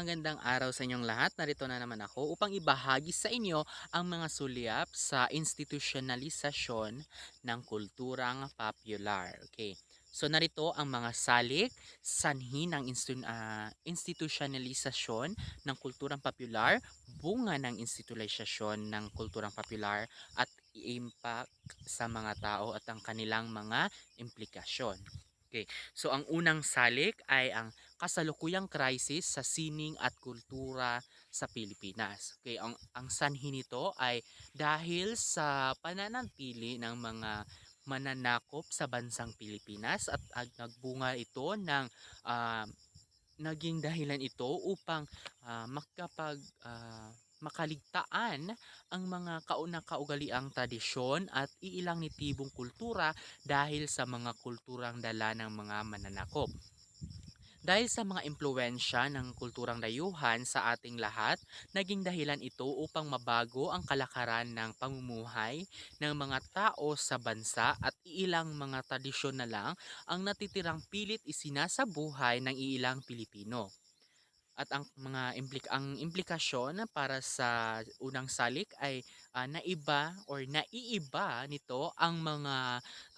Magandang araw sa inyong lahat. Narito na naman ako upang ibahagi sa inyo ang mga sulyap sa institusyonalisasyon ng kulturang popular. Okay. So narito ang mga salik, sanhi ng instu- ah, institusyonalisasyon ng kulturang popular, bunga ng institusyonalisasyon ng kulturang popular at impact sa mga tao at ang kanilang mga implikasyon. Okay. So ang unang salik ay ang kasalukuyang krisis sa sining at kultura sa Pilipinas. Okay, ang ang sanhi nito ay dahil sa pananatili ng mga mananakop sa bansang Pilipinas at, at nagbunga ito ng ah, naging dahilan ito upang ah, makapag ah, makaligtaan ang mga kauna-kaugaliang tradisyon at iilang nitibong kultura dahil sa mga kulturang dala ng mga mananakop. Dahil sa mga impluensya ng kulturang dayuhan sa ating lahat, naging dahilan ito upang mabago ang kalakaran ng pamumuhay ng mga tao sa bansa at iilang mga tradisyon na lang ang natitirang pilit isinasabuhay ng iilang Pilipino. At ang mga implik ang implikasyon para sa unang salik ay ah, naiba or naiiba nito ang mga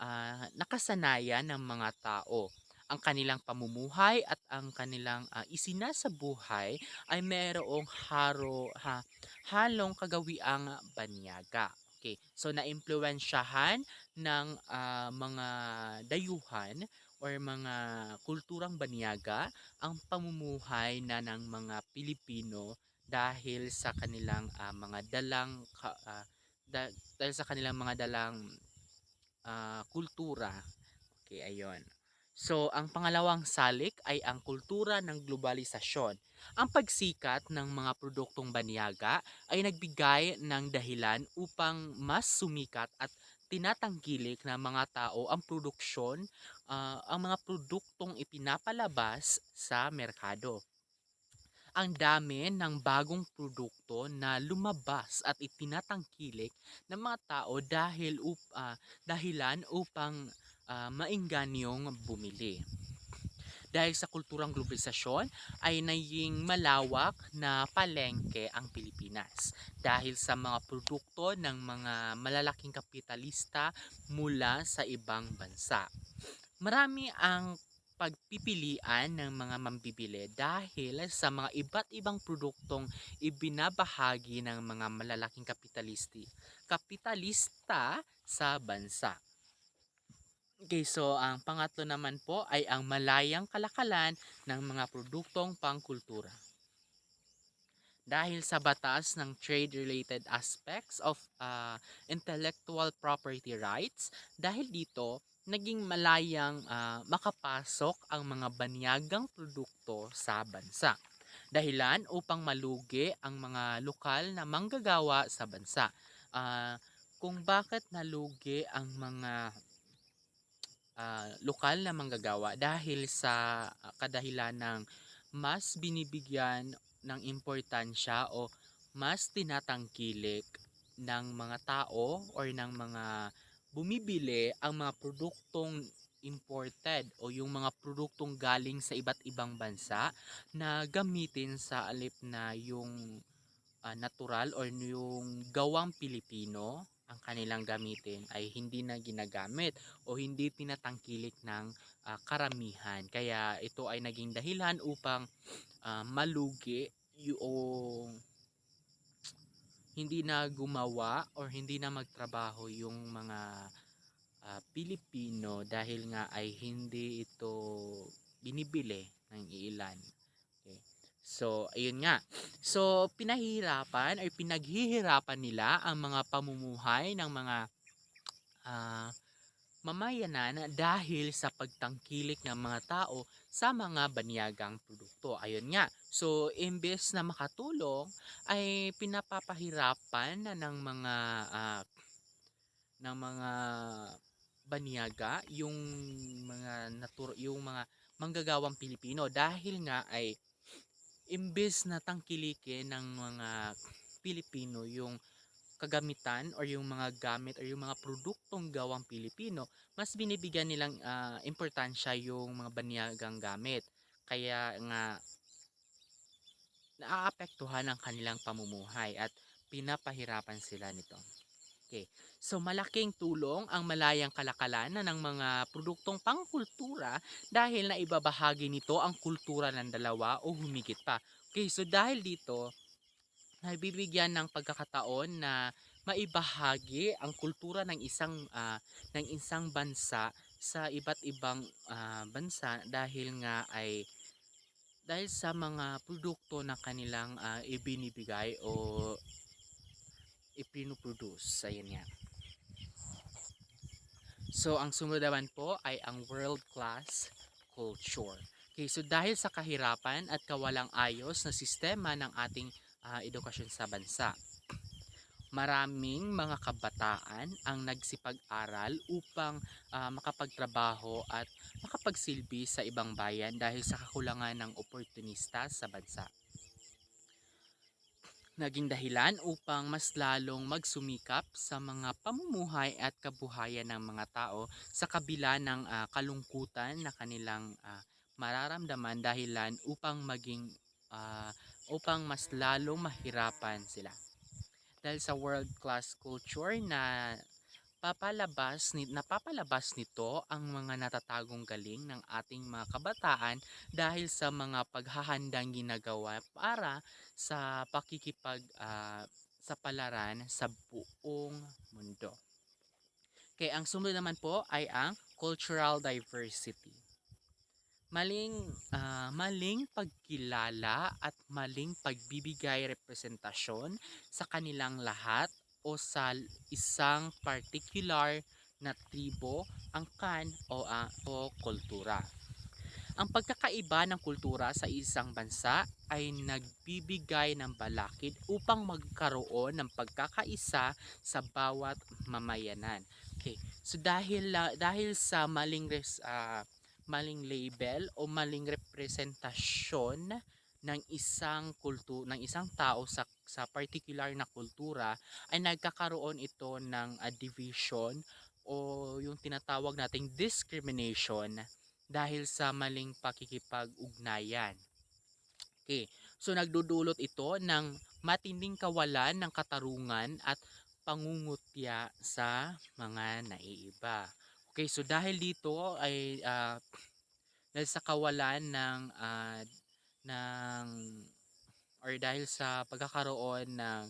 ah, nakasanayan ng mga tao ang kanilang pamumuhay at ang kanilang ah, isinasabuhay ay mayroong haro, ha, halong kagawiang banyaga. Okay. So naimpluwensyahan ng ah, mga dayuhan or mga kulturang banyaga ang pamumuhay na ng mga Pilipino dahil sa kanilang ah, mga dalang ah, da- dahil sa kanilang mga dalang ah, kultura. Okay, ayun. So, ang pangalawang salik ay ang kultura ng globalisasyon. Ang pagsikat ng mga produktong banyaga ay nagbigay ng dahilan upang mas sumikat at tinatangkilik ng mga tao ang produksyon, ah, ang mga produktong ipinapalabas sa merkado. Ang dami ng bagong produkto na lumabas at itinatangkilik ng mga tao dahil up, ah, dahilan upang ah, mainganyong bumili. Dahil sa kulturang globalisasyon ay naging malawak na palengke ang Pilipinas dahil sa mga produkto ng mga malalaking kapitalista mula sa ibang bansa. Marami ang pagpipilian ng mga mambibili dahil sa mga iba't ibang produktong ibinabahagi ng mga malalaking kapitalisti kapitalista sa bansa. Okay, so ang pangatlo naman po ay ang malayang kalakalan ng mga produktong pangkultura. Dahil sa batas ng trade-related aspects of uh, intellectual property rights, dahil dito, naging malayang uh, makapasok ang mga banyagang produkto sa bansa. Dahilan upang malugi ang mga lokal na manggagawa sa bansa. Uh, kung bakit nalugi ang mga ah, lokal na manggagawa dahil sa ah, kadahilan ng mas binibigyan ng importansya o mas tinatangkilik ng mga tao or ng mga bumibili ang mga produktong imported o yung mga produktong galing sa iba't ibang bansa na gamitin sa alip na yung ah, natural or yung gawang Pilipino ang kanilang gamitin ay hindi na ginagamit o hindi tinatangkilik ng ah, karamihan. Kaya ito ay naging dahilan upang ah, malugi yung hindi na gumawa or hindi na magtrabaho yung mga ah, Pilipino dahil nga ay hindi ito binibili ng ilan. So, ayun nga. So, pinahihirapan or pinaghihirapan nila ang mga pamumuhay ng mga uh, mamayanan dahil sa pagtangkilik ng mga tao sa mga banyagang produkto. Ayun nga. So, imbes na makatulong, ay pinapapahirapan ng mga uh, ng mga banyaga yung mga natur yung mga manggagawang Pilipino dahil nga ay imbes na tangkilikin ng mga Pilipino yung kagamitan or yung mga gamit or yung mga produktong gawang Pilipino, mas binibigyan nilang uh, importansya yung mga banyagang gamit. Kaya nga naaapektuhan ang kanilang pamumuhay at pinapahirapan sila nito. Okay. So malaking tulong ang malayang kalakalan ng mga produktong pangkultura dahil na ibabahagi nito ang kultura ng dalawa o humigit pa. Okay, so dahil dito, nabibigyan ng pagkakataon na maibahagi ang kultura ng isang ah, ng isang bansa sa iba't ibang ah, bansa dahil nga ay dahil sa mga produkto na kanilang ah, ibinibigay o ipinoproduce. Ayan yan. So, ang sumunod naman po ay ang world-class culture. Okay, so dahil sa kahirapan at kawalang ayos na sistema ng ating ah, edukasyon sa bansa, maraming mga kabataan ang nagsipag-aral upang ah, makapagtrabaho at makapagsilbi sa ibang bayan dahil sa kakulangan ng oportunista sa bansa. Naging dahilan upang mas lalong magsumikap sa mga pamumuhay at kabuhayan ng mga tao sa kabila ng ah, kalungkutan na kanilang ah, mararamdaman dahilan upang maging ah, upang mas lalong mahirapan sila. Dahil sa world class culture na papalabas ni napapalabas nito ang mga natatagong galing ng ating mga kabataan dahil sa mga paghahandang ginagawa para sa pakikipag ah, sa palaran sa buong mundo. Kaya ang sumunod naman po ay ang cultural diversity. Maling ah, maling pagkilala at maling pagbibigay representasyon sa kanilang lahat o sa isang particular na tribo, angkan o, ah, o kultura. Ang pagkakaiba ng kultura sa isang bansa ay nagbibigay ng balakid upang magkaroon ng pagkakaisa sa bawat mamayanan. Okay. So dahil la- dahil sa maling res, ah, maling label o maling representasyon ng isang kultu ng isang tao sa sa particular na kultura ay nagkakaroon ito ng ah, division o yung tinatawag nating discrimination dahil sa maling pakikipag-ugnayan. Okay. So nagdudulot ito ng matinding kawalan ng katarungan at pangungutya sa mga naiiba. Okay, so dahil dito ay ah, dahil sa kawalan ng ah, ng or dahil sa pagkakaroon ng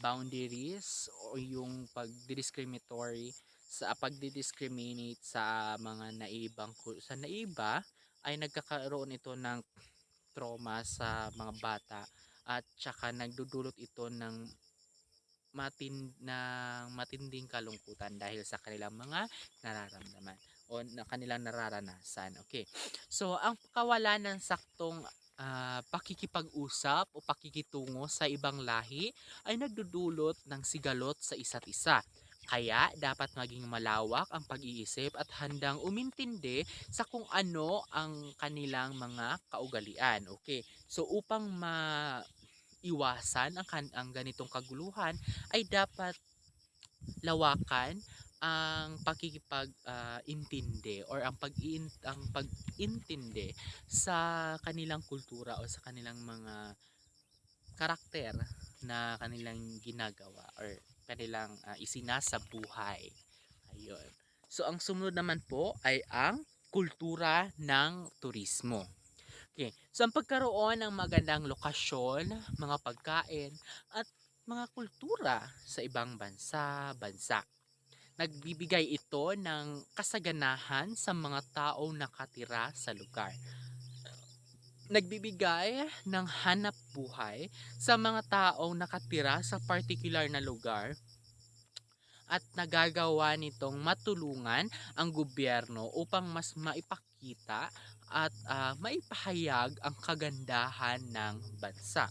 boundaries o yung pagdidiscriminatory sa pagdidiscriminate sa mga naibang sa naiba ay nagkakaroon ito ng trauma sa mga bata at saka nagdudulot ito ng matin ng matinding kalungkutan dahil sa kanilang mga nararamdaman o na kanilang nararanasan. Okay. So, ang kawalan ng saktong ah, pakikipag-usap o pakikitungo sa ibang lahi ay nagdudulot ng sigalot sa isa't isa. Kaya dapat maging malawak ang pag-iisip at handang umintindi sa kung ano ang kanilang mga kaugalian. Okay. So upang ma iwasan ang, ang ganitong kaguluhan ay dapat lawakan ang pakikipag-intindi or ang pag ang pag-intindi sa kanilang kultura o sa kanilang mga karakter na kanilang ginagawa or kanilang ah, isinasa buhay. Ayun. So ang sumunod naman po ay ang kultura ng turismo. Okay. So ang pagkaroon ng magandang lokasyon, mga pagkain at mga kultura sa ibang bansa, bansa. Nagbibigay ito ng kasaganahan sa mga taong nakatira sa lugar. Nagbibigay ng hanap buhay sa mga taong nakatira sa particular na lugar at nagagawa nitong matulungan ang gobyerno upang mas maipakita at ah, maipahayag ang kagandahan ng bansa.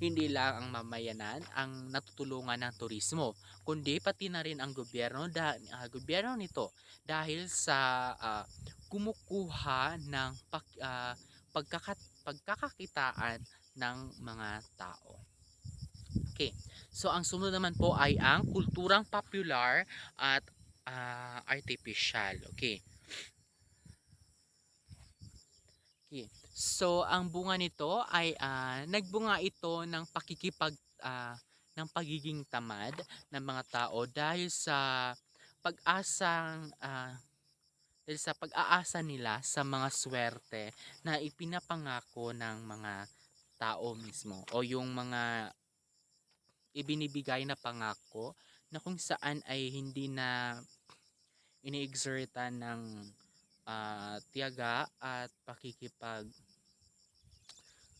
Hindi lang ang mamayanan ang natutulungan ng turismo, kundi pati na rin ang gobyerno, da, ah, gobyerno nito dahil sa ah, kumukuha ng pag, ah, pagkakat, pagkakakitaan ng mga tao. Okay. So ang sumunod naman po ay ang kulturang popular at ah, artificial. Okay. Okay. So, ang bunga nito ay, ah, nagbunga ito ng pakikipag ah, ng pagiging tamad ng mga tao dahil sa pag-asang, ah, dahil sa pag-aasa nila sa mga swerte na ipinapangako ng mga tao mismo o yung mga ibinibigay na pangako na kung saan ay hindi na ini-exertan ng, ah, tiyaga at pakikipag,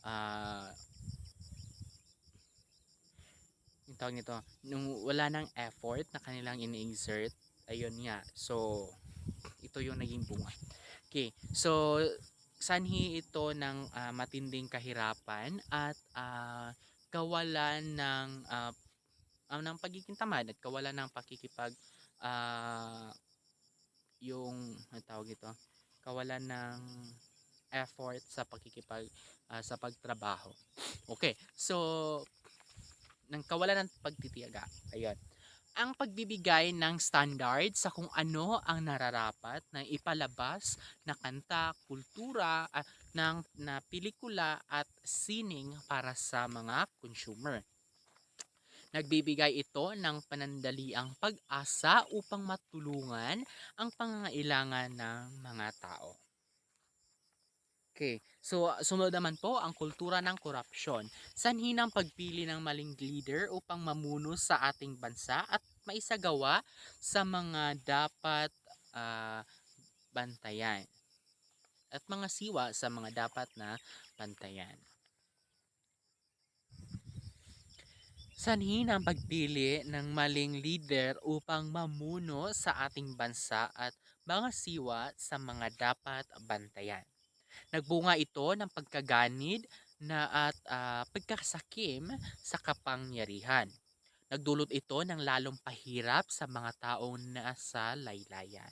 ah yung tawag nito, nung wala ng effort na kanilang ini-exert, ayun nga. So, ito yung naging bunga. Okay, so sanhi ito ng ah, matinding kahirapan at ah, kawalan ng ah, ah, ng pagiging tamad at kawalan ng pakikipag ah, yung ang tawag ito, kawalan ng effort sa pakikipag ah, sa pagtrabaho. Okay, so ng kawalan ng pagtitiyaga. Ayun. Ang pagbibigay ng standard sa kung ano ang nararapat na ipalabas na kanta, kultura, ah, ng na pelikula at sining para sa mga consumer. Nagbibigay ito ng panandaliang pag-asa upang matulungan ang pangangailangan ng mga tao. Okay. So, sumunod naman po ang kultura ng korupsyon. Sanhi ng pagpili ng maling leader upang mamuno sa ating bansa at maisagawa sa mga dapat ah, bantayan. At mga siwa sa mga dapat na bantayan. Sanhi ng pagpili ng maling leader upang mamuno sa ating bansa at mga siwa sa mga dapat bantayan. Nagbunga ito ng pagkaganid na at ah, pagkasakim sa kapangyarihan. Nagdulot ito ng lalong pahirap sa mga taong nasa laylayan.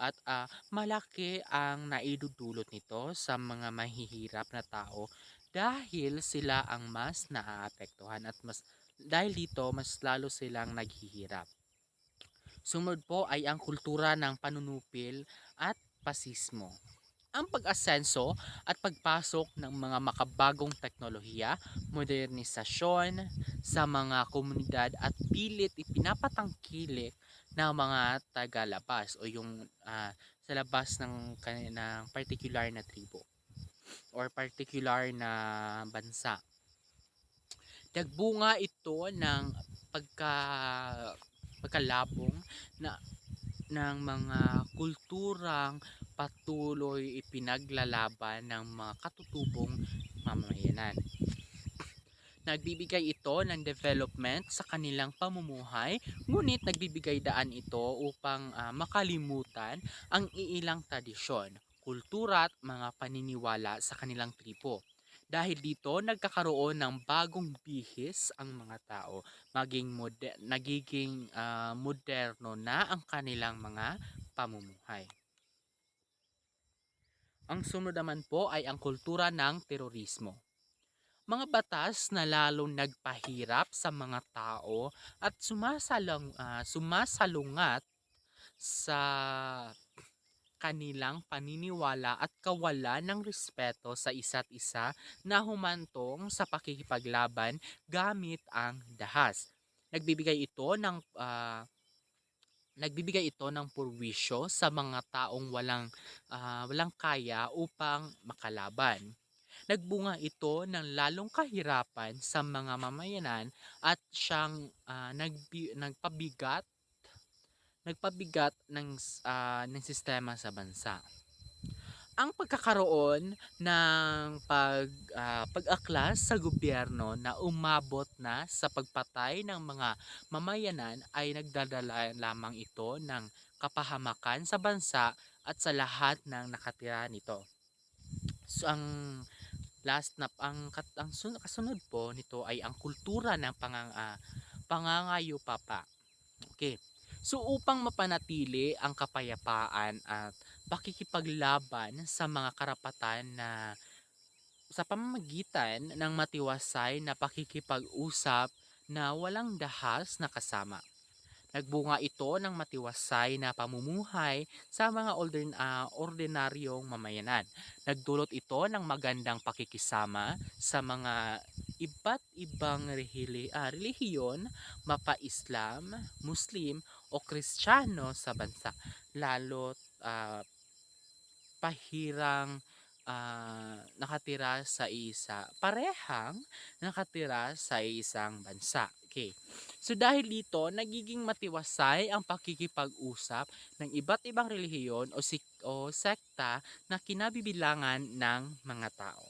At ah, malaki ang naidudulot nito sa mga mahihirap na tao dahil sila ang mas naaapektuhan at mas dahil dito mas lalo silang naghihirap. Sumunod po ay ang kultura ng panunupil at pasismo ang pag-asenso at pagpasok ng mga makabagong teknolohiya, modernisasyon sa mga komunidad at pilit ipinapatangkilik ng mga tagalabas o yung ah, sa labas ng, ng particular na tribo or particular na bansa. Nagbunga ito ng pagka pagkalabong na ng mga kulturang patuloy ipinaglalaban ng mga katutubong mamamayanan. Nagbibigay ito ng development sa kanilang pamumuhay, ngunit nagbibigay daan ito upang ah, makalimutan ang iilang tradisyon, kultura at mga paniniwala sa kanilang tribo. Dahil dito, nagkakaroon ng bagong bihis ang mga tao, maging moder- nagiging ah, moderno na ang kanilang mga pamumuhay. Ang sunod naman po ay ang kultura ng terorismo. Mga batas na lalong nagpahirap sa mga tao at sumasalong, ah, sumasalungat sa kanilang paniniwala at kawalan ng respeto sa isa't isa na humantong sa pakikipaglaban gamit ang dahas. Nagbibigay ito ng ah, nagbibigay ito ng purwisyo sa mga taong walang ah, walang kaya upang makalaban. Nagbunga ito ng lalong kahirapan sa mga mamayanan at siyang ah, nagbi- nagpabigat nagpabigat ng ah, ng sistema sa bansa. Ang pagkakaroon ng pag, ah, pag-aklas sa gobyerno na umabot na sa pagpatay ng mga mamayanan ay nagdadala lamang ito ng kapahamakan sa bansa at sa lahat ng nakatira nito. So ang last na ang, ang sun- kasunod po nito ay ang kultura ng pangang, ah, pangangayupapa. Okay. So upang mapanatili ang kapayapaan at pakikipaglaban sa mga karapatan na sa pamamagitan ng matiwasay na pakikipag-usap na walang dahas na kasama. Nagbunga ito ng matiwasay na pamumuhay sa mga olden, ah, ordinaryong mamayanan. Nagdulot ito ng magandang pakikisama sa mga iba't ibang rehili, ah, relihiyon, mapa Islam, Muslim o Kristiyano sa bansa. Lalo't ah, pahirang ah, nakatira sa isa, parehang nakatira sa isang bansa. Okay. So dahil dito, nagiging matiwasay ang pakikipag-usap ng iba't ibang relihiyon o, sik- o sekta na kinabibilangan ng mga tao.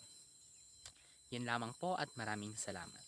Yan lamang po at maraming salamat.